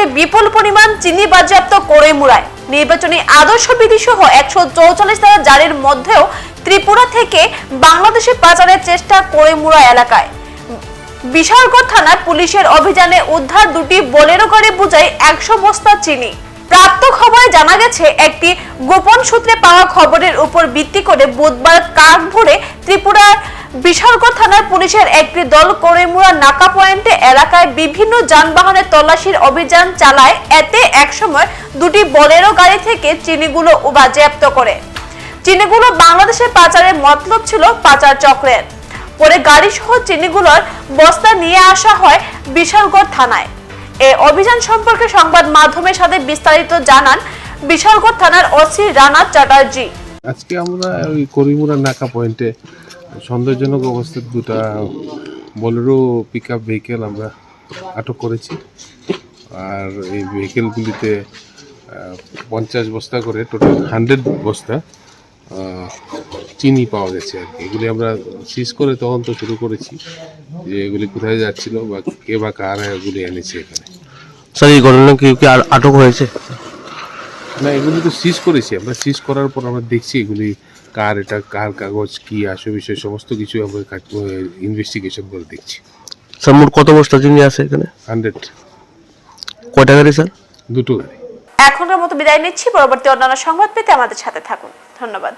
হতে বিপুল পরিমাণ চিনি বাজেয়াপ্ত করে মুড়ায়। নির্বাচনী আদর্শ বিধি সহ একশো চৌচল্লিশ ধারা জারির মধ্যেও ত্রিপুরা থেকে বাংলাদেশে পাচারের চেষ্টা করে মুড়া এলাকায়। বিশালগড় থানার পুলিশের অভিযানে উদ্ধার দুটি বোলেরো গাড়ি বোঝাই একশো বস্তা চিনি। প্রাপ্ত খবরে জানা গেছে, একটি গোপন সূত্রে পাওয়া খবরের উপর ভিত্তি করে বুধবার কাক ভরে ত্রিপুরার বিশালগড় থানার পুলিশের একটি দল করেমুড়া নাকা পয়েন্টে এলাকায় বিভিন্ন যানবাহনের তল্লাশির অভিযান চালায়। এতে একসময় দুটি বোলেরো গাড়ি থেকে চিনিগুলো বাজেয়াপ্ত করে। চিনিগুলো বাংলাদেশে পাচারের মতলব ছিল পাচার চক্রের। পরে গাড়ি সহ চিনিগুলোর বস্তা নিয়ে আসা হয় বিশালগড় থানায়। এ অভিযান সম্পর্কে সংবাদ মাধ্যমের সাথে বিস্তারিত জানান বিশালগড় থানার ওসি রানা চ্যাটার্জি। আজকে আমরা ওই করিমুরা নাকা পয়েন্টে সন্দেহজনক অবস্থায় দুটা বলেরো পিক আপ ভেহিকেল আমরা আটক করেছি। আর এই ভেহিকেলগুলিতে পঞ্চাশ বস্তা করে টোটাল হান্ড্রেড বস্তা চিনি পাওয়া গেছে আর কি। এগুলি আমরা সিজ করে তদন্ত শুরু করেছি যে এগুলি কোথায় যাচ্ছিল বা কে বা কারা এগুলি এনেছে এখানে। স্যার এই ঘটনা কেউ কি আর আটক হয়েছে? না এগুলি তো সিজ করেছি। আমরা সিজ করার পর আমরা দেখছি এগুলি কার এটা কার কাগজ কি আসে বিষয় সমস্ত কিছু আমরা ইনভেস্টিগেশন করে দেখছি। স্যার মোট কত বস্তা জিনিস আছে এখানে? হান্ড্রেড। কয়টা গাড়ি স্যার? দুটো গাড়ি। এখনকার মতো বিদায় নিচ্ছি পরবর্তী অন্যান্য সংবাদ পেতে আমাদের সাথে থাকুন। ধন্যবাদ।